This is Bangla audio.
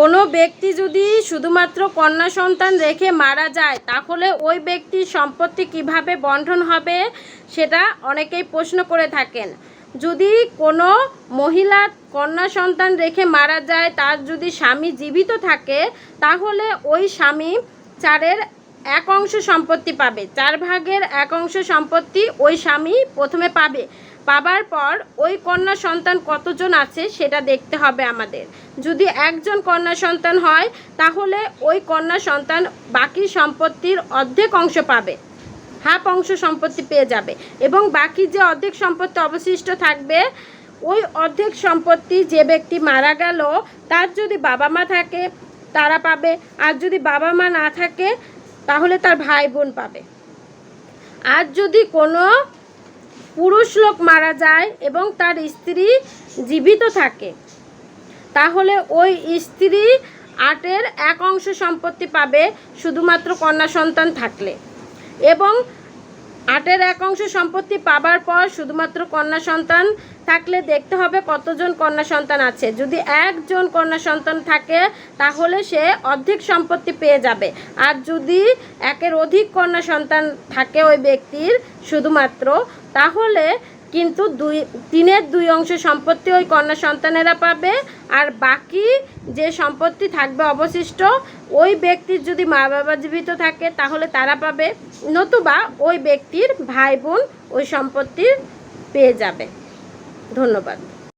কোনো ব্যক্তি যদি শুধুমাত্র কন্যা সন্তান রেখে মারা যায়, তাহলে ওই ব্যক্তির সম্পত্তি কীভাবে বন্টন হবে সেটা অনেকেই প্রশ্ন করে থাকেন। যদি কোনো মহিলা কন্যা সন্তান রেখে মারা যায়, তার যদি স্বামী জীবিত থাকে, তাহলে ওই স্বামী চারের এক অংশ সম্পত্তি পাবে। চার ভাগের এক অংশ সম্পত্তি ওই স্বামী প্রথমে পাবে। পাবার পর ওই কন্যা সন্তান কতজন আছে সেটা দেখতে হবে আমাদের। যদি একজন কন্যা সন্তান হয়, তাহলে ওই কন্যা সন্তান বাকি সম্পত্তির অর্ধেক অংশ পাবে। হাফ অংশ সম্পত্তি পেয়ে যাবে এবং বাকি যে অর্ধেক সম্পত্তি অবশিষ্ট থাকবে, ওই অর্ধেক সম্পত্তি যে ব্যক্তি মারা গেল, তার যদি বাবা মা থাকে, তারা পাবে। আর যদি বাবা মা না থাকে, তাহলে তার ভাই বোন পাবে। আর যদি কোনো লোক মারা যায় এবং তার স্ত্রী জীবিত থাকে। তাহলে ওই স্ত্রী আটের এক অংশ সম্পত্তি পাবে শুধুমাত্র কন্যা সন্তান থাকলে। এবং আটের এক অংশ সম্পত্তি পাবার পর শুধুমাত্র কন্যা সন্তান থাকলে দেখতে হবে কতজন কন্যা সন্তান আছে। যদি একজন কন্যা সন্তান থাকে, তাহলে সে অর্ধেক সম্পত্তি পেয়ে যাবে। আর যদি একের অধিক কন্যা সন্তান থাকে ওই ব্যক্তির, শুধুমাত্র তাহলে কিন্তু দুই, তিনের দুই অংশ সম্পত্তি ওই কন্যা সন্তানেরা পাবে, আর বাকি যে সম্পত্তি থাকবে অবশিষ্ট, ওই ব্যক্তির যদি মা বাবা জীবিত থাকে, তাহলে তারা পাবে। নতুবা ওই ব্যক্তির ভাই বোন ওই সম্পত্তির পেয়ে যাবে। ধন্যবাদ।